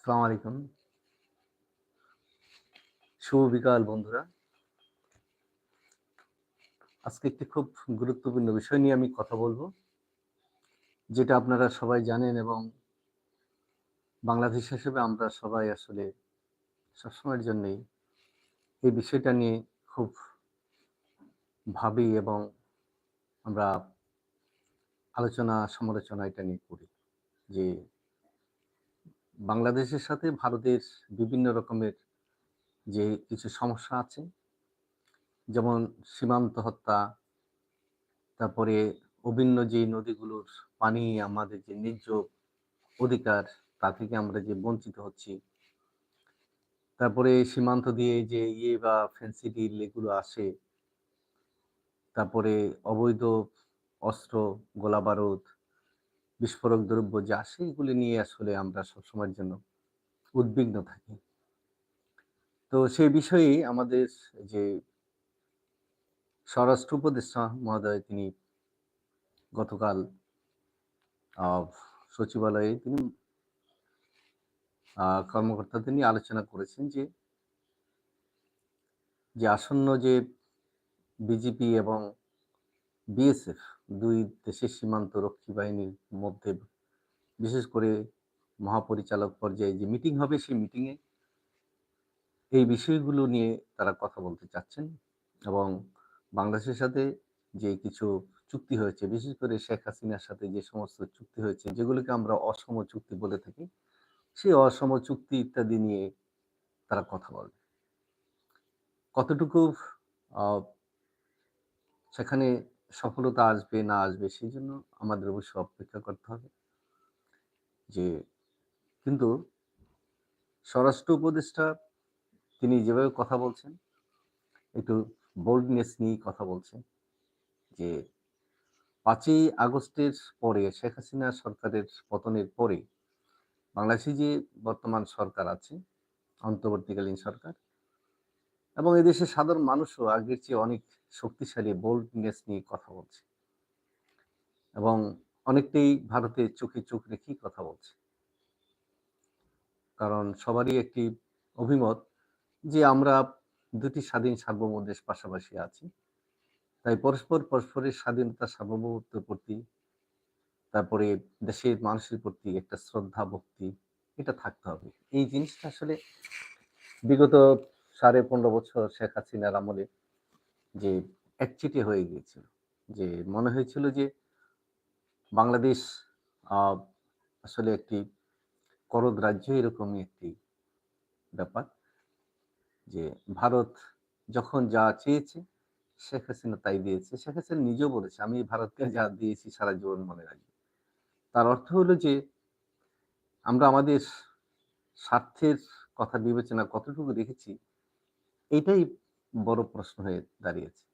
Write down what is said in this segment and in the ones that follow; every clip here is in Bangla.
আসসালামু আলাইকুম। শুভ বিকাল, বন্ধুরা। আজকে একটি খুব গুরুত্বপূর্ণ বিষয় নিয়ে আমি কথা বলব, যেটা আপনারা সবাই জানেন এবং বাংলাদেশ হিসেবে আমরা সবাই আসলে সবসময়ের জন্যই এই বিষয়টা নিয়ে খুব ভাবি এবং আমরা আলোচনা সমালোচনা এটা নিয়ে করি যে বাংলাদেশের সাথে ভারতের বিভিন্ন রকমের যে কিছু সমস্যা আছে, যেমন সীমান্ত হত্যা, তারপরে অভিন্ন যে নদীগুলোর পানি আমাদের যে ন্যায্য অধিকার তা থেকে আমরা যে বঞ্চিত হচ্ছি। তারপরে সীমান্ত দিয়ে যে ইয়ে বা ফেন্সি ডিল এগুলো আসে। তারপরে অবৈধ অস্ত্র, গোলা বারুদ বিস্ফোরক দ্রব্য যা আসে এগুলি নিয়ে আসলে আমরা সবসময়ের জন্য উদ্বিগ্ন থাকি। তো সেই বিষয়ে আমাদের যে স্বরাষ্ট্র উপদেষ্টা মহোদয় তিনি গতকাল সচিবালয়ে তিনি কর্মকর্তাদের নিয়ে আলোচনা করেছেন যে যে আসন্ন যে বিজেপি এবং বিএসএফ দুই দেশের সীমান্ত রক্ষী বাহিনীর মধ্যে, বিশেষ করে মহাপরিচালক পর্যায়ে যে মিটিং হবে সেই মিটিংয়ে এই বিষয়গুলো নিয়ে তারা কথা বলতে চাচ্ছেন এবং বাংলাদেশের সাথে যে কিছু চুক্তি হয়েছে, বিশেষ করে শেখ হাসিনার সাথে যে সমস্ত চুক্তি হয়েছে, যেগুলোকে আমরা অসম চুক্তি বলে থাকি, সেই অসম চুক্তি ইত্যাদি নিয়ে তারা কথা বলবে কতটুকু সেখানে সফলতা আসবে না আসবে সেই জন্য আমাদের অবশ্যই অপেক্ষা করতে হবে। যে কিন্তু স্বরাষ্ট্র উপদেষ্টা তিনি যেভাবে কথা বলছেন, একটু বোল্ডনেস নিয়ে কথা বলছেন যে পাঁচই আগস্টের পরে শেখ হাসিনা সরকারের পতনের পরে বাংলাদেশে যে বর্তমান সরকার আছে, অন্তর্বর্তীকালীন সরকার এবং এদেশের সাধারণ মানুষও আগের চেয়ে অনেক শক্তিশালী বোল্ডনেস নিয়ে কথা বলছে। এবং অনেকটাই ভারতের চোখে চোখ রেখেই কথা বলছে। কারণ সবারই একটি অভিমত যে আমরা দুটি স্বাধীন সার্বভৌম দেশ পাশাপাশি আছি। তাই পরস্পর পরস্পরের স্বাধীনতা সার্বভৌমত্বের প্রতি, তারপরে দেশের মানুষের প্রতি একটা শ্রদ্ধা, ভক্তি, এটা থাকতে হবে। এই জিনিসটা আসলে বিগত সাড়ে পনেরো বছর শেখ হাসিনার আমলে যে একচিটে হয়ে গিয়েছিল, যে মনে হয়েছিল যে বাংলাদেশ আসলে একটি করদ রাজ্য এরকমই একটি ব্যাপার, যে ভারত যখন যা চেয়েছে শেখ হাসিনা তাই দিয়েছে। শেখ হাসিনা নিজেও বলেছে, আমি ভারতকে যা দিয়েছি সারা জীবন মনে রাখব। তার অর্থ হলো যে আমরা আমাদের স্বার্থের কথা বিবেচনা কতটুকু রেখেছি এটাই বড় প্রশ্ন হয়ে দাঁড়িয়েছে।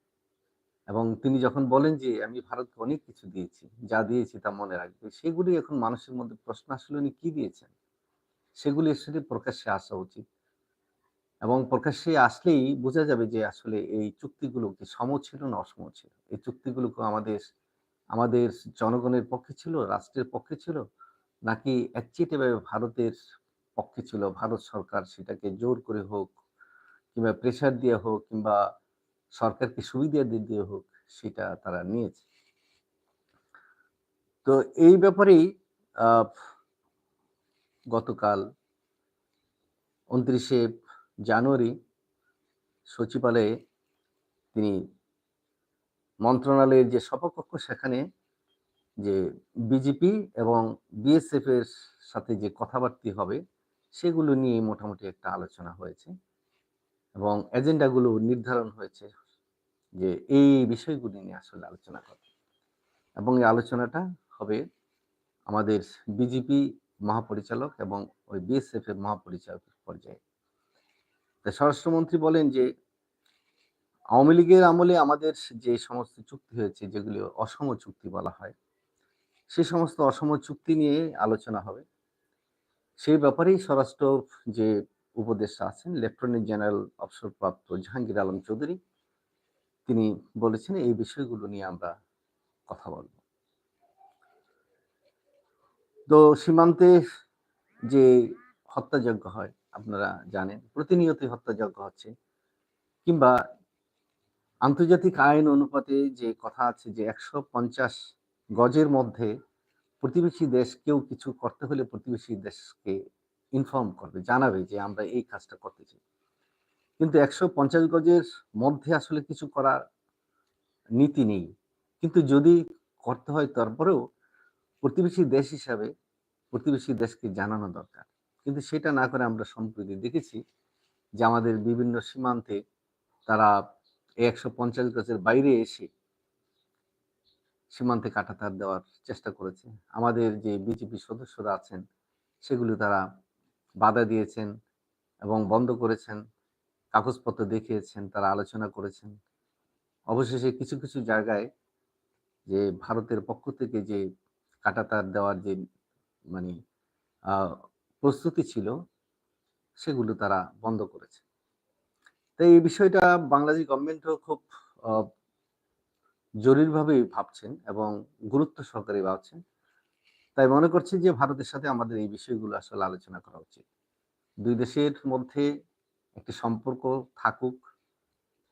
এবং তিনি যখন বলেন যে, আমি ভারতকে অনেক কিছু দিয়েছি, যা দিয়েছি তা মনে রাখবে, সেগুলি এখন মানুষের মধ্যে প্রশ্ন আসলে, উনি কি দিয়েছেন? সেগুলি আসলে প্রকাশ্যে আসা উচিত। এবং প্রকাশ্যে আসলেই বোঝা যাবে যে, আসলে এই চুক্তিগুলো কি সম ছিল না অসম ছিল। এই চুক্তিগুলো কি আমাদের আমাদের জনগণের পক্ষে ছিল, রাষ্ট্রের পক্ষে ছিল? নাকি একচেটেভাবে ভারতের পক্ষে ছিল? ভারত সরকার সেটাকে জোর করে হোক কিংবা প্রেশার দিয়ে হোক কিংবা সরকারকে সুবিধা দিয়ে হোক সেটা তারা নিয়েছে। তো এই ব্যাপারেই গতকাল উনত্রিশে জানুয়ারি সচিবালয়ে তিনি মন্ত্রণালয়ের যে সভাকক্ষ সেখানে যে বিজেপি এবং বিএসএফ এর সাথে যে কথাবার্তা হবে, সেগুলো নিয়ে মোটামুটি একটা আলোচনা হয়েছে। এবং এজেন্ডাগুলো নির্ধারণ হয়েছে যে এই বিষয়গুলি নিয়ে আসলে আলোচনা হবে এবং এই আলোচনাটা হবে আমাদের বিজেপি মহাপরিচালক এবং ওই বিএসএফ এর মহাপরিচালকের পর্যায়ে। স্বরাষ্ট্রমন্ত্রী বলেন যে, আওয়ামী লীগের আমলে আমাদের যে সমস্ত চুক্তি হয়েছে, যেগুলি অসম চুক্তি বলা হয়, সে সমস্ত অসম চুক্তি নিয়ে আলোচনা হবে। সেই ব্যাপারেই স্বরাষ্ট্র যে উপদেষ্টা আছেন লেফটেন্যান্ট জেনারেল অবসরপ্রাপ্ত জাহাঙ্গীর আলম চৌধুরী। তিনি বলেছেন, এই বিষয়গুলো নিয়ে আমরা কথা বলব। তো সীমান্তে যে হত্যাযজ্ঞ হয়, আপনারা জানেন, প্রতিনিয়তই হত্যাযজ্ঞ হচ্ছে। কিংবা আন্তর্জাতিক আইন অনুপাতে যে কথা আছে যে একশো পঞ্চাশ গজের মধ্যে প্রতিবেশী দেশ কেউ কিছু করতে হলে প্রতিবেশী দেশকে ইনফর্ম করবে, জানাবে যে আমরা এই কাজটা করতে চাই কিন্তু একশো পঞ্চাশ গজের মধ্যে আসলে কিছু করার নীতি নেই। কিন্তু যদি করতে হয় তারপরেও প্রতিবেশী দেশ হিসাবে প্রতিবেশী দেশকে জানানো দরকার। কিন্তু সেটা না করে আমরা সম্প্রতি দেখেছি যে আমাদের বিভিন্ন সীমান্তে তারা একশো পঞ্চাশ গজের বাইরে এসে সীমান্তে কাটাতার দেওয়ার চেষ্টা করেছে। আমাদের যে বিজেপি সদস্যরা আছেন, সেগুলো তারা বাধা দিয়েছেন এবং বন্ধ করেছেন, কাগজপত্র দেখিয়েছেন, তারা আলোচনা করেছেন। অবশেষে কিছু কিছু জায়গায় যে ভারতের পক্ষ থেকে যে কাটাতার দেওয়ার যে মানে প্রস্তুতি ছিল, সেগুলো তারা বন্ধ করেছে। তাই এই বিষয়টা বাংলাদেশ গভর্নমেন্টও খুব জরুরিভাবে ভাবছেন এবং গুরুত্ব সহকারে ভাবছেন। তাই মনে করছি যে ভারতের সাথে আমাদের এই বিষয়গুলো আসলে আলোচনা করা উচিত। দুই দেশের মধ্যে একটি সম্পর্ক থাকুক,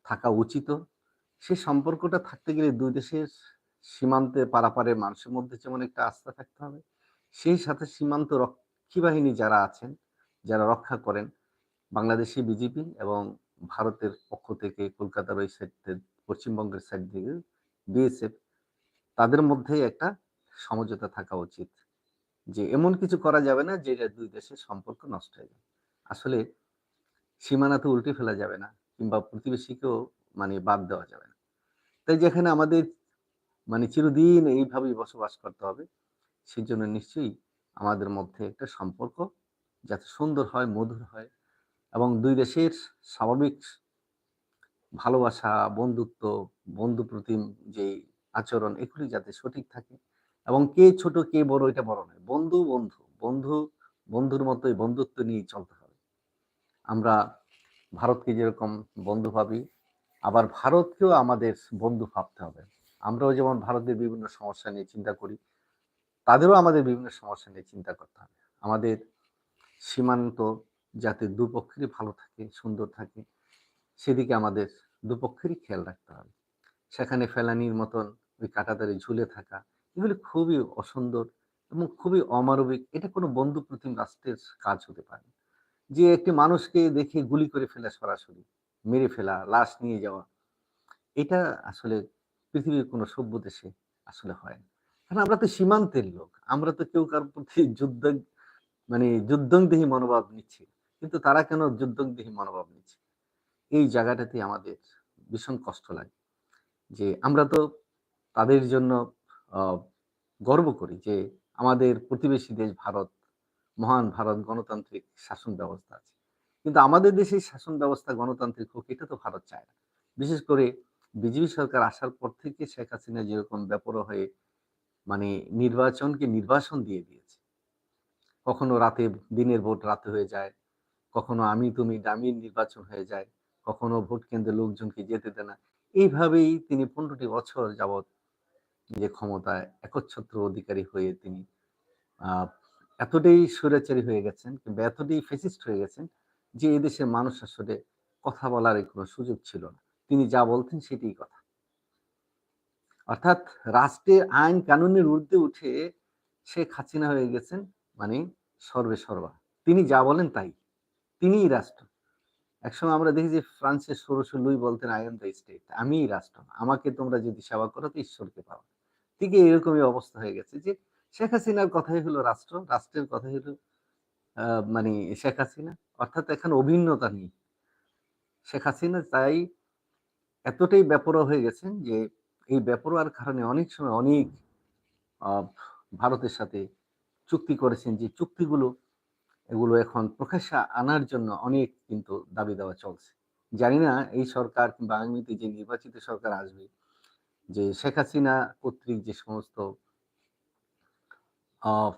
থাকা উচিত। সেই সম্পর্কটা থাকতে গেলে দুই দেশের সীমান্তে পারাপারে মানুষের মধ্যে যেমন একটা আস্থা থাকতে হবে, সেই সাথে সীমান্ত রক্ষী বাহিনী যারা আছেন, যারা রক্ষা করেন, বাংলাদেশি বিজেপি এবং ভারতের পক্ষ থেকে কলকাতার ওই সাইড পশ্চিমবঙ্গের সাইড থেকে বিএসএফ, তাদের মধ্যে একটা সমঝোতা থাকা উচিত। যে এমন কিছু করা যাবে না যেটা দুই দেশের সম্পর্ক নষ্ট হয়ে যাবে। আসলে সীমানা তো উল্টে ফেলা যাবে না কিংবা প্রতিবেশীকেও মানে বাদ দেওয়া যাবে না। তাই যেখানে আমাদের মানে চিরদিন এইভাবেই বসবাস করতে হবে সেই জন্য নিশ্চয়ই আমাদের মধ্যে একটা সম্পর্ক যাতে সুন্দর হয়, মধুর হয় এবং দুই দেশের স্বাভাবিক ভালোবাসা, বন্ধুত্ব বন্ধু প্রতিম যে আচরণ, এগুলি যাতে সঠিক থাকে। এবং কে ছোট, কে বড় এটা বড় নয়। বন্ধু বন্ধু। বন্ধু, বন্ধুর মতোই বন্ধুত্ব নিয়ে চলতে হবে। আমরা ভারতকে যেরকম বন্ধু ভাবি, আবার ভারতকেও আমাদের বন্ধু ভাবতে হবে। আমরাও যেমন ভারতের বিভিন্ন সমস্যা নিয়ে চিন্তা করি, তাদেরও আমাদের বিভিন্ন সমস্যা নিয়ে চিন্তা করতে হবে। আমাদের সীমান্ত যাতে দুপক্ষেরই ভালো থাকে, সুন্দর থাকে, সেদিকে আমাদের দুপক্ষেরই খেয়াল রাখতে হবে। সেখানে ফেলানির মতন ওই কাটাতারে ঝুলে থাকা এগুলি খুবই অসুন্দর এবং খুবই অমানবিক। এটা কোনো বন্ধু প্রতিম রাষ্ট্রের কাজ হতে পারে। যে একটি মানুষকে দেখে গুলি করে ফেলা সরাসরি, মেরে ফেলা, লাশ নিয়ে যাওয়া, এটা আসলে পৃথিবীর কোনো সভ্য দেশে আসলে হয় না। কারণ আমরা তো সীমান্তের লোক, আমরা তো কেউ কারোর প্রতি যুদ্ধ মানে যুদ্ধংদেহী মনোভাব নিচ্ছি কিন্তু তারা কেন যুদ্ধংদেহী মনোভাব নিচ্ছে? এই জায়গাটাতে আমাদের ভীষণ কষ্ট লাগে। যে আমরা তো তাদের জন্য গর্ব করি যে আমাদের প্রতিবেশী দেশ ভারত, মহান ভারত গণতান্ত্রিক শাসন ব্যবস্থা আছে। কিন্তু আমাদের দেশের শাসন ব্যবস্থা গণতান্ত্রিক হোক, এটা তো ভারত চায় না। বিশেষ করে বিজেপি সরকার আসার পর থেকে শেখ হাসিনা যেরকম ব্যাপার হয়ে মানে নির্বাচনকে নির্বাসন দিয়ে দিয়েছে। কখনো রাতে দিনের ভোট রাতে হয়ে যায়, কখনো আমি তুমি দামির নির্বাচন হয়ে যায়, কখনো ভোট কেন্দ্রে লোকজনকে যেতে দেয় না। এইভাবেই তিনি পনেরোটি বছর যাবৎ যে ক্ষমতায় একচ্ছত্র অধিকারী হয়ে তিনি এতটাই স্বৈরাচারী হয়ে গেছেন কিংবা এতটাই ফেসিস্ট হয়ে গেছেন যে এদেশের মানুষ আসলে কথা বলার কোনো সুযোগ ছিল না। তিনি যা বলতেন সেটাই কথা। অর্থাৎ রাষ্ট্রের আইন কানুনের ঊর্ধ্বে উঠে শেখ হাসিনা হয়ে গেছেন মানে সর্বে সর্বা। তিনি যা বলেন তাই। তিনিই রাষ্ট্র। একসময় আমরা দেখি যে ফ্রান্সের ষোড়শ লুই বলতেন আই এম দ্য স্টেট আমিই রাষ্ট্র আমাকে তোমরা যদি সেবা করো তো ঈশ্বরকে পাও ঠিক এরকমই অবস্থা হয়ে গেছে যে শেখ হাসিনার কথাই হলো রাষ্ট্র, রাষ্ট্রের কথাই হলো মানে শেখ হাসিনা। অর্থাৎ এখন অভিন্নতা নেই। শেখ হাসিনা তাই এতটাই ব্যাপরোয়া হয়ে গেছেন যে এই ব্যাপরোয়ার কারণে অনেক সময় অনেক ভারতের সাথে চুক্তি করেছেন যে চুক্তিগুলো, এগুলো এখন প্রকাশ্যে আনার জন্য অনেক কিন্তু দাবি দেওয়া চলছে। জানি না এই সরকার কিংবা আগামীতে যে নির্বাচিত সরকার আসবে যে শেখ হাসিনা কর্তৃক যে সমস্ত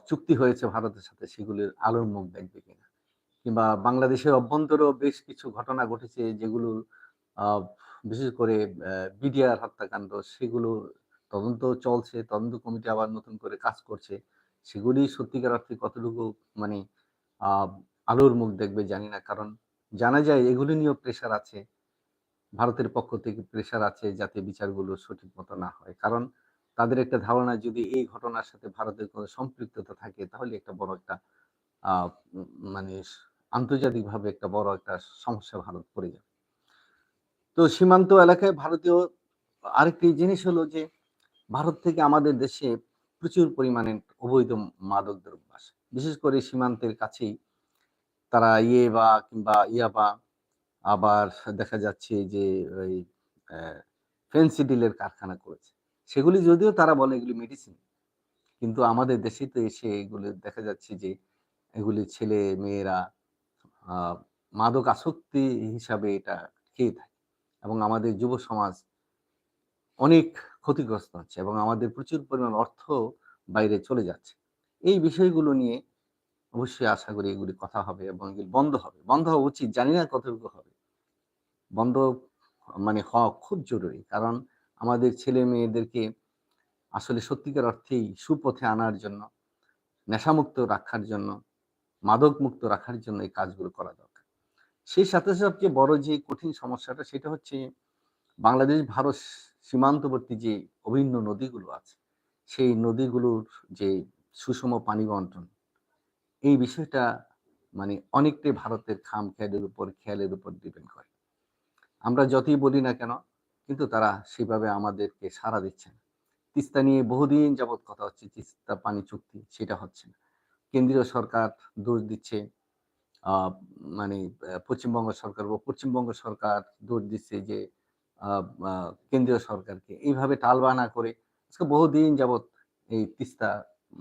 চুক্তি হয়েছে ভারতের সাথে, সেগুলির আলোর মুখ দেখবে কিনা? কিংবা বাংলাদেশের অভ্যন্তরেও বেশ কিছু ঘটনা ঘটেছে যেগুলো বিশেষ করে বিডিআর হত্যাকাণ্ড, সেগুলো তদন্ত চলছে, তদন্ত কমিটি আবার নতুন করে কাজ করছে। সেগুলি সত্যিকার অর্থে কতটুকু মানে আলোর মুখ দেখবে জানি না। কারণ জানা যায় এগুলো নিয়েও প্রেশার আছে। ভারতের পক্ষ থেকে প্রেশার আছে যাতে বিচারগুলো সঠিক মতো না হয়। কারণ তাদের একটা ধারণা, যদি এই ঘটনার সাথে ভারতের কোনো সম্পৃক্ততা থাকে, তাহলে একটা বড় একটা মানে আন্তর্জাতিকভাবে একটা বড় একটা সমস্যা ভারত পড়ে যাবে। তো সীমান্ত এলাকায় ভারতীয়, আরেকটি জিনিস হলো যে, ভারত থেকে আমাদের দেশে প্রচুর পরিমাণে অবৈধ মাদক দ্রব্য আসে। বিশেষ করে সীমান্তের কাছেই তারা ইয়ে বা কিংবা ইয়াবা আবার দেখা যাচ্ছে যে ওই ফেন্সিডিলের কারখানা করেছে। সেগুলি যদিও তারা বলে এগুলি মেডিসিন কিন্তু আমাদের দেশে তো এসে এগুলো দেখা যাচ্ছে যে এগুলি ছেলে মেয়েরা মাদক আসক্তি হিসাবে এটা খেয়ে থাকে এবং আমাদের যুব সমাজ অনেক ক্ষতিগ্রস্ত হচ্ছে এবং আমাদের প্রচুর পরিমাণ অর্থ বাইরে চলে যাচ্ছে। এই বিষয়গুলো নিয়ে অবশ্যই আশা করি এগুলি কথা হবে এবং এগুলি বন্ধ হবে। বন্ধ হওয়া উচিত, জানি না কতটুকু হবে। বন্ধ মানে হওয়া খুব জরুরি। কারণ আমাদের ছেলে মেয়েদেরকে আসলে সত্যিকার অর্থেই সুপথে আনার জন্য, নেশামুক্ত রাখার জন্য মাদক মুক্ত রাখার জন্য এই কাজগুলো করা দরকার। সেই সাথে সবচেয়ে বড় যে কঠিন সমস্যাটা, সেটা হচ্ছে বাংলাদেশ, ভারত সীমান্তবর্তী যে অভিন্ন নদীগুলো আছে, সেই নদীগুলোর যে সুষম পানি বন্টন, এই বিষয়টা মানে অনেকটাই ভারতের খাম খেয়ালের উপর খেয়ালের উপর ডিপেন্ড করে। আমরা যতই বলি না কেন, কিন্তু তারা সেভাবে আমাদেরকে সাড়া দিচ্ছে না। তিস্তা নিয়ে বহুদিন যাবৎ কথা হচ্ছে, তিস্তা পানি চুক্তি, সেটা হচ্ছে না। কেন্দ্রীয় সরকার দোষ দিচ্ছে মানে পশ্চিমবঙ্গ সরকার বা পশ্চিমবঙ্গ সরকার দোষ দিচ্ছে যে কেন্দ্রীয় সরকারকে। এইভাবে টালবানা করে আজকে বহুদিন যাবৎ এই তিস্তা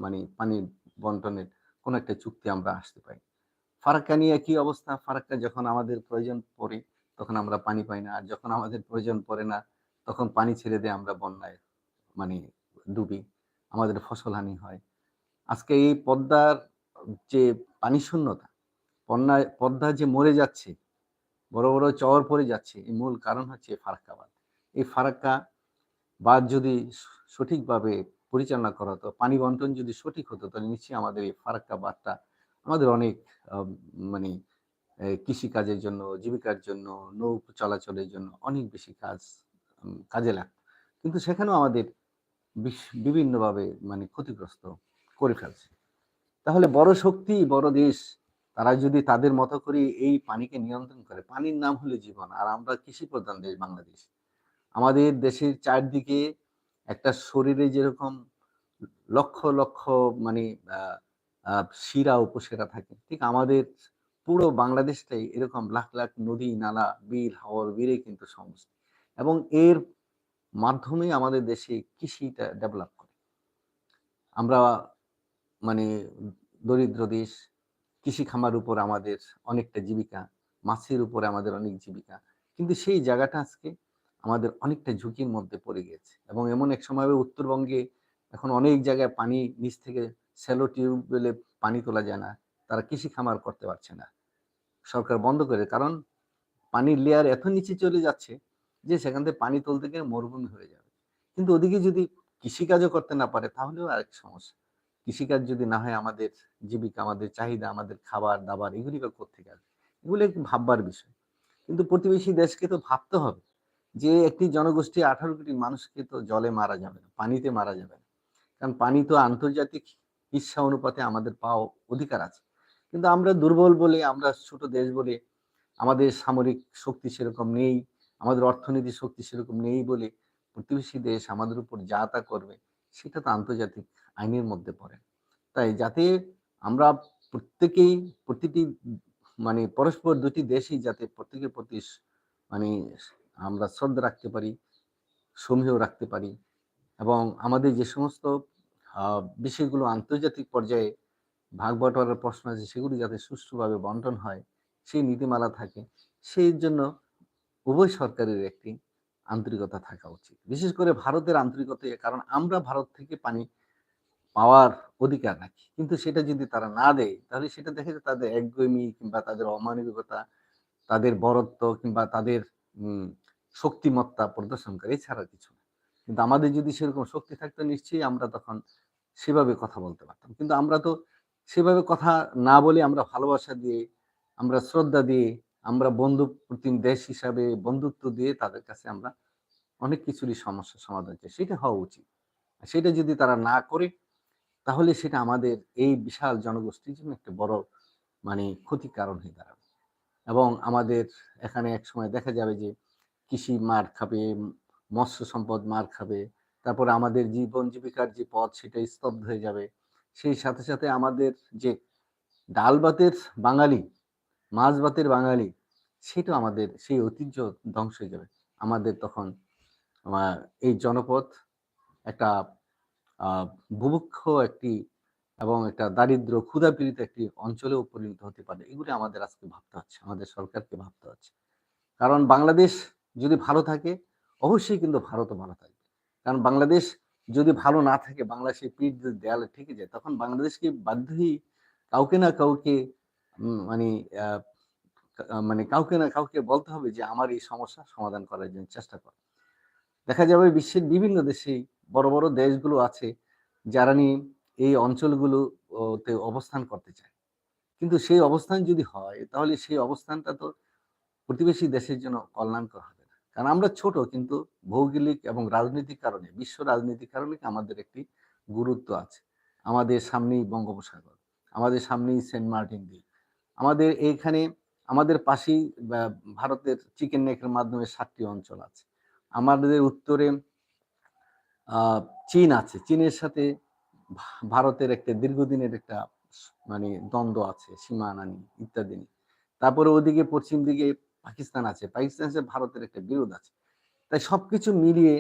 মানে পানি বন্টনের কোনো একটা চুক্তি আমরা আসতে পাই ফারাক্কা নিয়ে কি অবস্থা? ফারাক্কা যখন আমাদের প্রয়োজন পড়ে তখন আমরা পানি পাই না। আর যখন আমাদের প্রয়োজন পড়ে না, তখন পানি ছেড়ে দিয়ে আমরা বন্যায় মানে ডুবি। আমাদের ফসল হানি হয়। আজকে এই পদ্মার যে পানি শূন্যতা পদ্মা পদ্মা যে মরে যাচ্ছে, বড় বড় চর পড়ে যাচ্ছে এই মূল কারণ হচ্ছে ফারাক্কা বাঁধ। এই ফারাক্কা বাঁধ যদি সঠিকভাবে পরিচালনা করা হতো, পানি বন্টন যদি সঠিক হতো, তাহলে নিশ্চয়ই আমাদের এই ফারাক্কা বাঁধটা আমাদের অনেক মানে কৃষি কাজের জন্য, জীবিকার জন্য নৌ চলাচলের জন্য অনেক বেশি কাজ কাজে লাগতো। কিন্তু সেখানেও আমাদের বিভিন্নভাবে মানে ক্ষতিগ্রস্ত করে ফেলছে। তাহলে বড় শক্তি, বড় দেশ, তারা যদি তাদের মতো করে এই পানিকে নিয়ন্ত্রণ করে, পানির নাম হলো জীবন, আর আমরা কৃষি প্রধান দেশ বাংলাদেশ। আমাদের দেশের চারদিকে একটা শরীরে যেরকম লক্ষ লক্ষ মানে শিরা উপশিরা থাকে, ঠিক আমাদের পুরো বাংলাদেশটাই এরকম লাখ লাখ নদী, নালা, বিল, হাওর বিলে কিন্তু সমস্ত এবং এর মাধ্যমে আমাদের দেশে কৃষিটা ডেভেলপ করে। আমরা মানে দরিদ্র দেশ, কৃষি খামার উপর আমাদের অনেকটা জীবিকা, মাছের উপরে আমাদের অনেক জীবিকা। কিন্তু সেই জায়গাটা আজকে আমাদের অনেকটা ঝুঁকির মধ্যে পড়ে গেছে। এবং এমন এক সময় উত্তরবঙ্গে এখন অনেক জায়গায় পানি নিচ থেকে স্যালো টিউবওয়েলে পানি তোলা যায় না। তারা কৃষি খামার করতে পারছে না। সরকার বন্ধ করে, কারণ পানির লেয়ার এত নিচে চলে যাচ্ছে যে সেখান থেকে পানি তুলতে গিয়ে মরুভূমি হয়ে যাবে। কিন্তু ওদিকে যদি কৃষিকাজও করতে না পারে, তাহলেও আরেক সমস্যা। কৃষিকাজ যদি না হয়, আমাদের জীবিকা, আমাদের চাহিদা, আমাদের খাবার, দাবার এগুলি বা কোথেকে আসবে? এগুলো একটু ভাববার বিষয়। কিন্তু প্রতিবেশী দেশকে তো ভাবতে হবে যে একটি জনগোষ্ঠী আঠারো কোটি মানুষকে তো জলে মারা যাবে না, পানিতে মারা যাবে না। কারণ পানি তো আন্তর্জাতিক ইচ্ছা অনুপাতে আমাদের পাওয়া অধিকার আছে। কিন্তু আমরা দুর্বল বলে, আমরা ছোট দেশ বলে, আমাদের সামরিক শক্তি সেরকম নেই, আমাদের অর্থনীতি শক্তি সেরকম নেই বলে প্রতিবেশী দেশ আমাদের উপর যা তা করবে, সেটা তো আন্তর্জাতিক আইনের মধ্যে পড়ে। তাই যাতে আমরা প্রত্যেকেই, প্রতিটি মানে পরস্পর দুটি দেশই যাতে প্রত্যেকের প্রতি মানে আমরা শ্রদ্ধা রাখতে পারি, সমীহ রাখতে পারি এবং আমাদের যে সমস্ত বিষয়গুলো আন্তর্জাতিক পর্যায়ে ভাগ বটোয়ারার প্রশ্ন আছে সেগুলি যাতে সুষ্ঠুভাবে বন্টন হয়, সেই নীতিমালা থাকে, সেই জন্য উভয় সরকারের একটি আন্তরিকতা থাকা উচিত। বিশেষ করে ভারতের আন্তরিকতা কারণ আমরা ভারত থেকে পানি পাওয়ার অধিকার রাখি। কিন্তু সেটা যদি তারা না দেয়, তাহলে সেটা দেখে তাদের একগুমি কিংবা তাদের অমানবিকতা, তাদের বরত্ব কিংবা তাদের শক্তিমত্তা প্রদর্শন করে এছাড়া কিছু না। কিন্তু আমাদের যদি সেরকম শক্তি থাকতো, নিশ্চয়ই আমরা তখন সেভাবে কথা বলতে পারতাম। কিন্তু আমরা তো সেভাবে কথা না বলে আমরা ভালোবাসা দিয়ে, আমরা শ্রদ্ধা দিয়ে, আমরা বন্ধু প্রতিম দেশ হিসাবে, বন্ধুত্ব দিয়ে তাদের কাছে আমরা অনেক কিছুরই সমস্যা সমাধান চাই। সেটা হওয়া উচিত। সেটা যদি তারা না করে, তাহলে সেটা আমাদের এই বিশাল জনগোষ্ঠীর জন্য একটা বড় মানে ক্ষতির কারণ হয়ে দাঁড়াবে। এবং আমাদের এখানে এক সময় দেখা যাবে যে কৃষি মার খাবে, মৎস্য সম্পদ মার খাবে, তারপরে আমাদের জীবন জীবিকার যে পথ সেটা স্তব্ধ হয়ে যাবে। সেই সাথে সাথে আমাদের যে ডাল ভাতের বাঙালি, মাছ ভাতের বাঙালি সেটা আমাদের সেই ঐতিহ্য ধ্বংস হয়ে যাবে। আমাদের তখন এই জনপদ একটা বুভুক্ষ একটি এবং একটা দারিদ্র ক্ষুধাপীড়িত একটি অঞ্চলেও পরিণত হতে পারে। এগুলি আমাদের আজকে ভাবতে হচ্ছে, আমাদের সরকারকে ভাবতে হচ্ছে। কারণ বাংলাদেশ যদি ভালো থাকে, অবশ্যই কিন্তু ভারতও ভালো থাকবে। কারণ বাংলাদেশ যদি ভালো না থাকে, বাংলাদেশের পিঠ যদি দেয়ালে ঠেকে যায়, তখন বাংলাদেশকে বাধ্যই কাউকে না কাউকে মানে মানে কাউকে না কাউকে বলতে হবে যে, আমার এই সমস্যা সমাধান করার জন্য চেষ্টা কর। দেখা যাবে বিশ্বের বিভিন্ন দেশেই বড় বড় দেশগুলো আছে, যারা নিয়ে এই অঞ্চলগুলোতে অবস্থান করতে চায়। কিন্তু সেই অবস্থান যদি হয়, তাহলে সেই অবস্থানটা তো প্রতিবেশী দেশের জন্য কল্যাণকর না কারণ আমরা ছোট, কিন্তু ভৌগোলিক এবং রাজনৈতিক কারণে, বিশ্ব রাজনৈতিক কারণে আমাদের একটি গুরুত্ব আছে। আমাদের সামনেই বঙ্গোপসাগর, আমাদের সামনেই সেন্ট মার্টিন দ্বীপ, আমাদের এইখানে, আমাদের পাশেই ভারতের চিকেন নেকের মাধ্যমে সাতটি অঞ্চল আছে। আমাদের উত্তরে চীন আছে। চীনের সাথে ভারতের একটা দীর্ঘদিনের একটা মানে দ্বন্দ্ব আছে, সীমানা নিয়ে, ইত্যাদি নিয়ে। তারপরে ওদিকে, পশ্চিম দিকে পাকিস্তান আছে, পাকিস্তান সাথে ভারতের একটা বিরোধ আছে। তাই সবকিছু মিলিয়ে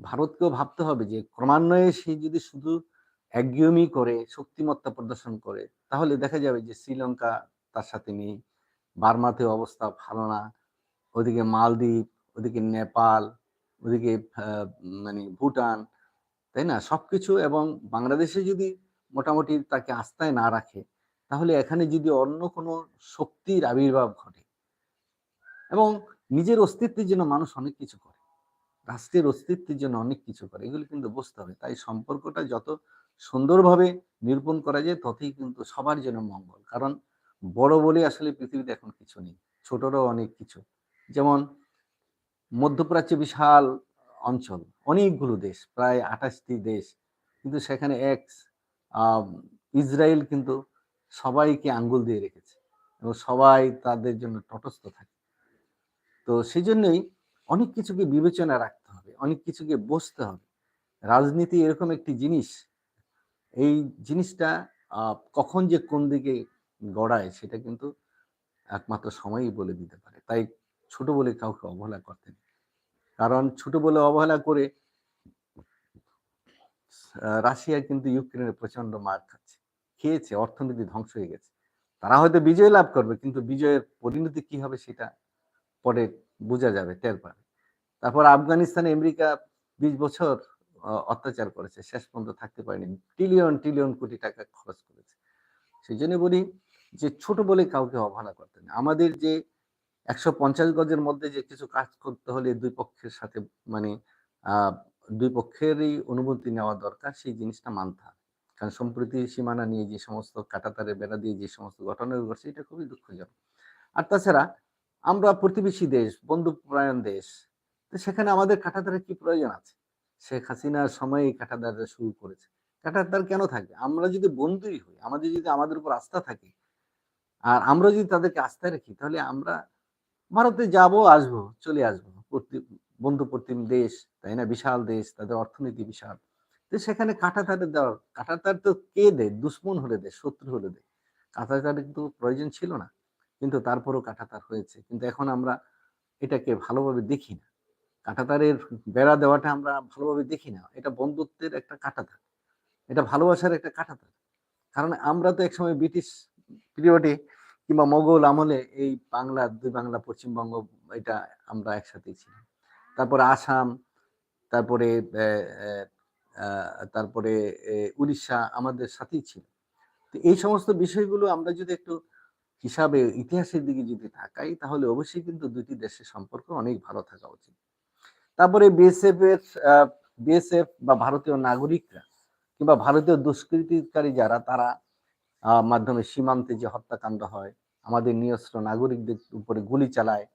ভারতকেও ভাবতে হবে যে ক্রমান্বয়ে সে যদি শুধু একগুমি করে, শক্তিমত্তা প্রদর্শন করে, তাহলে দেখা যাবে যে শ্রীলঙ্কা তার সাথে নেই, বার্মাতে অবস্থা ভালো না, ওদিকে মালদ্বীপ, ওদিকে নেপাল, ওদিকে মানে ভুটান, তাই না? সবকিছু এবং বাংলাদেশে যদি মোটামুটি তাকে আস্থায় না রাখে, তাহলে এখানে যদি অন্য কোনো শক্তির আবির্ভাব ঘটে এবং নিজের অস্তিত্বের জন্য মানুষ অনেক কিছু করে। রাষ্ট্রের অস্তিত্বের জন্য অনেক কিছু করে। এগুলো কিন্তু বুঝতে হবে। তাই সম্পর্কটা যত সুন্দরভাবে নিরূপণ করা যায়, ততই কিন্তু সবার জন্য মঙ্গল। কারণ বড় বলে আসলে পৃথিবীতে এখন কিছু নেই, ছোটরাও অনেক কিছু। যেমন মধ্যপ্রাচ্যে বিশাল অঞ্চল, অনেকগুলো দেশ, প্রায় আঠাশটি দেশ। কিন্তু সেখানে এক ইসরায়েল কিন্তু সবাইকে আঙ্গুল দিয়ে রেখেছে এবং সবাই তাদের জন্য তটস্থ থাকে। তো সেই জন্যই অনেক কিছুকে বিবেচনা রাখতে হবে, অনেক কিছুকে বসতে হবে। রাজনীতি এরকম একটি জিনিস, এই জিনিসটা কখন যে কোন দিকে গড়ায় সেটা কিন্তু একমাত্র সময়ই বলে দিতে পারে। তাই ছোট বলে কাউকে অবহেলা করতে নেই। কারণ ছোট বলে অবহেলা করে রাশিয়া কিন্তু ইউক্রেনের প্রচণ্ড মার খাচ্ছে, খেয়েছে, অর্থনীতি ধ্বংস হয়ে গেছে। তারা হয়তো বিজয় লাভ করবে, কিন্তু বিজয়ের পরিণতি কি হবে সেটা পরে বোঝা যাবে টের পাবে তারপর আফগানিস্তানে আমেরিকা বিশ বছর অত্যাচার করেছে, শেষ পর্যন্ত থাকতে পারেনি ট্রিলিয়ন ট্রিলিয়ন কোটি টাকা খরচ করেছে। সেই জন্য বলি যে ছোট বলে কাউকে অবহেলা করতে নেই। আমাদের যে একশো পঞ্চাশ গজের মধ্যে যে কিছু কাজ করতে হলে দুই পক্ষের সাথে মানে দুই পক্ষেরই অনুমতি নেওয়া দরকার, সেই জিনিসটা মানতে হবে। কারণ সম্প্রতি সীমানা নিয়ে যে সমস্ত কাটাতারে বেড়া দিয়ে যে সমস্ত ঘটনা ঘটছে, এটা খুবই দুঃখজনক। আর তাছাড়া আমরা প্রতিবেশী দেশ বন্ধুপ্রায়ণ দেশ, তো সেখানে আমাদের কাটাতারের কি প্রয়োজন আছে? শেখ হাসিনার সময় এই কাটাতার শুরু করেছে। কাটাতার কেন থাকবে আমরা যদি বন্ধুই হই, আমাদের যদি আমাদের উপর আস্থা থাকে, আর আমরা যদি তাদেরকে আস্থায় রাখি, তাহলে আমরা ভারতে যাব, আসব, চলে আসব। বন্ধু প্রতিম দেশ, তাই না? বিশাল দেশ, তাদের অর্থনীতি বিশাল। তো সেখানে কাঁটাতারের দেওয়ার, কাঁটাতার তো কে দেয়? দুশ্মন হলে দেয়, শত্রু হলে দেয়। কাঁটাতারের কিন্তু প্রয়োজন ছিল না। কিন্তু তারপরও কাঁটাতার হয়েছে। কিন্তু এখন আমরা এটাকে ভালোভাবে দেখি না। কাঁটাতারের বেড়া দেওয়াটা আমরা ভালোভাবে দেখি না। এটা বন্ধুত্বের একটা কাঁটাতার। এটা ভালোবাসার একটা কাঁটাতার। কারণ আমরা তো একসময় ব্রিটিশ পিরিয়ডে কিংবা মোগল আমলে এই বাংলা, দুই বাংলা, পশ্চিমবঙ্গ, এটা আমরা একসাথেই ছিলাম। তারপরে আসাম, তারপরে তারপরে উড়িষ্যা আমাদের সাথেই ছিল। তো এই সমস্ত বিষয়গুলো আমরা যদি একটু হিসাবে ইতিহাসের দিকে যদি তাকাই, তাহলে অবশ্যই কিন্তু দুটি দেশের সম্পর্ক অনেক ভালো থাকা উচিত। তারপরে বিএসএফ এর বিএসএফ বা ভারতীয় নাগরিকরা কিংবা ভারতীয় দুষ্কৃতিকারী যারা, তারা মাধ্যমে সীমান্তে যে হত্যাকাণ্ড হয়, আমাদের নিরস্ত্র নাগরিকদের উপরে গুলি চালায়,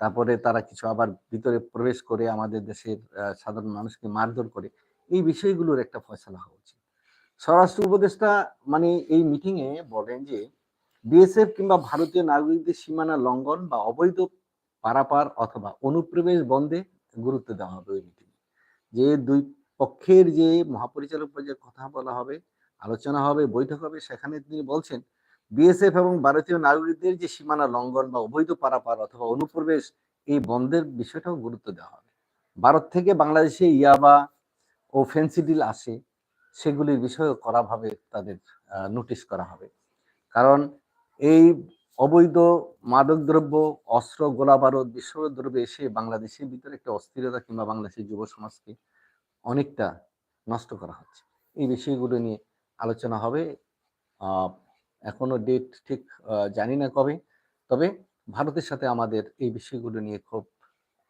তারপরে তারা কিছু আবার ভিতরে প্রবেশ করে আমাদের দেশের সাধারণ মানুষকে মারধর করে, এই বিষয়গুলোর একটা ফয়সলা হওয়া উচিত। স্বরাষ্ট্র উপদেষ্টা মানে এই মিটিংয়ে বলেন যে বিএসএফ কিংবা ভারতীয় নাগরিকদের সীমানা লঙ্ঘন বা অবৈধ পারাপার অথবা অনুপ্রবেশ বন্ধে গুরুত্ব দেওয়া হবে ওই মিটিং যে দুই পক্ষের যে মহাপরিচালক পর্যায়ে কথা বলা হবে, আলোচনা হবে, বৈঠক হবে, সেখানে তিনি বলছেন, বিএসএফ এবং ভারতীয় নাগরিকদের যে সীমানা লঙ্ঘন বা অবৈধ পারাপার অথবা অনুপ্রবেশ, এই বন্ধের বিষয়টাও গুরুত্ব দেওয়া হবে। ভারত থেকে বাংলাদেশে ইয়াবা ও ফেন্সিডিল আসে, সেগুলির বিষয়েও কড়াভাবে তাদের নোটিশ করা হবে। কারণ এই অবৈধ মাদকদ্রব্য, অস্ত্র গোলা বারুদ বিস্ফোরক এসে বাংলাদেশের ভিতরে একটা অস্থিরতা কিংবা বাংলাদেশের যুব সমাজকে অনেকটা নষ্ট করা হচ্ছে। এই বিষয়গুলো নিয়ে আলোচনা হবে। এখনও ডেট ঠিক জানি না কবে। তবে ভারতের সাথে আমাদের এই বিষয়গুলো নিয়ে খুব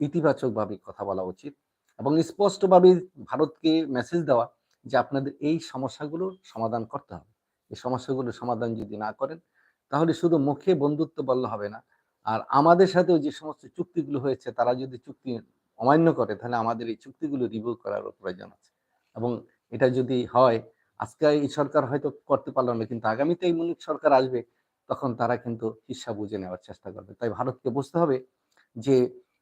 ইতিবাচকভাবে কথা বলা উচিত এবং স্পষ্টভাবে ভারতকে মেসেজ দেওয়া যে আপনাদের এই সমস্যাগুলো সমাধান করতে হবে। এই সমস্যাগুলো সমাধান যদি না করেন তাহলে শুধু মুখে বন্ধুত্ব বললে হবে না। আর আমাদের সাথেও যে সমস্ত চুক্তিগুলো হয়েছে, তারা যদি চুক্তি অমান্য করে, তাহলে আমাদের এই চুক্তিগুলো রিভিউ করার প্রয়োজন আছে। এবং এটা যদি হয়, আজকে এই সরকার হয়তো করতে পারল না, কিন্তু আগামীতে এই মুনিক সরকার আসবে, তখন তারা কিন্তু হিসাব বুঝে নেওয়ার চেষ্টা করবে। তাই ভারতকে বুঝতে হবে যে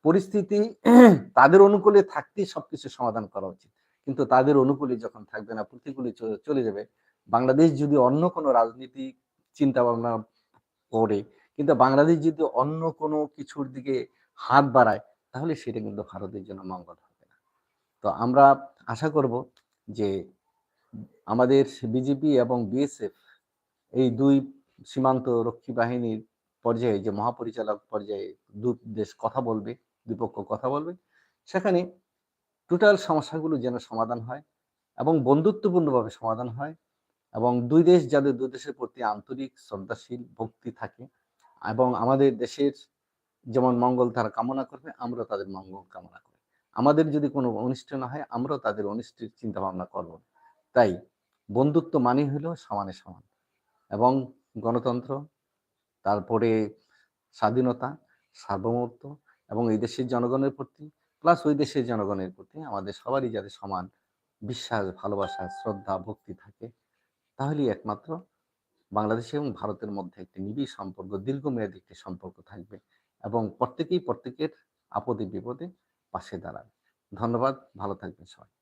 পরিস্থিতি তাদের অনুকূলে থাকতেই সবকিছু সমাধান করা উচিত। কিন্তু তাদের অনুকূলে যখন থাকবে না, প্রতিকূলে চলে যাবে, বাংলাদেশ যদি অন্য কোনো রাজনীতি চিন্তা ভাবনা করে। কিন্তু বাংলাদেশ যদি অন্য কোনো কিছুর দিকে হাত বাড়ায়, তাহলে সেটা কিন্তু ভারতের জন্য মঙ্গল হবে না। তো আমরা আশা করব যে আমাদের বিজেপি এবং বিএসএফ এই দুই সীমান্ত রক্ষী বাহিনীর পর্যায়ে, যে মহাপরিচালক পর্যায়ে দু দেশ কথা বলবে দুই পক্ষ কথা বলবে, সেখানে টোটাল সমস্যাগুলো যেন সমাধান হয় এবং বন্ধুত্বপূর্ণভাবে সমাধান হয়। এবং দুই দেশ যাদের দুই দেশের প্রতি আন্তরিক শ্রদ্ধাশীল, ভক্তি থাকে এবং আমাদের দেশের যেমন মঙ্গল তারা কামনা করবে আমরা তাদের মঙ্গল কামনা করি। আমাদের যদি কোনো অনিষ্ট না হয়, আমরাও তাদের অনিষ্টের চিন্তা ভাবনা করব। তাই বন্ধুত্ব মানে হলো সমানে সমান এবং গণতন্ত্র, তারপরে স্বাধীনতা, সার্বভৌমত্ব এবং এই দেশের জনগণের প্রতি প্লাস ওই দেশের জনগণের প্রতি আমাদের সবারই যাতে সমান বিশ্বাস, ভালোবাসা, শ্রদ্ধা, ভক্তি থাকে তাহলেই একমাত্র বাংলাদেশ এবং ভারতের মধ্যে একটি নিবিড় সম্পর্ক, দীর্ঘমেয়াদী একটি সম্পর্ক থাকবে এবং প্রত্যেকেই প্রত্যেকের আপদে বিপদে পাশে দাঁড়াবে। ধন্যবাদ, ভালো থাকবেন সবাই।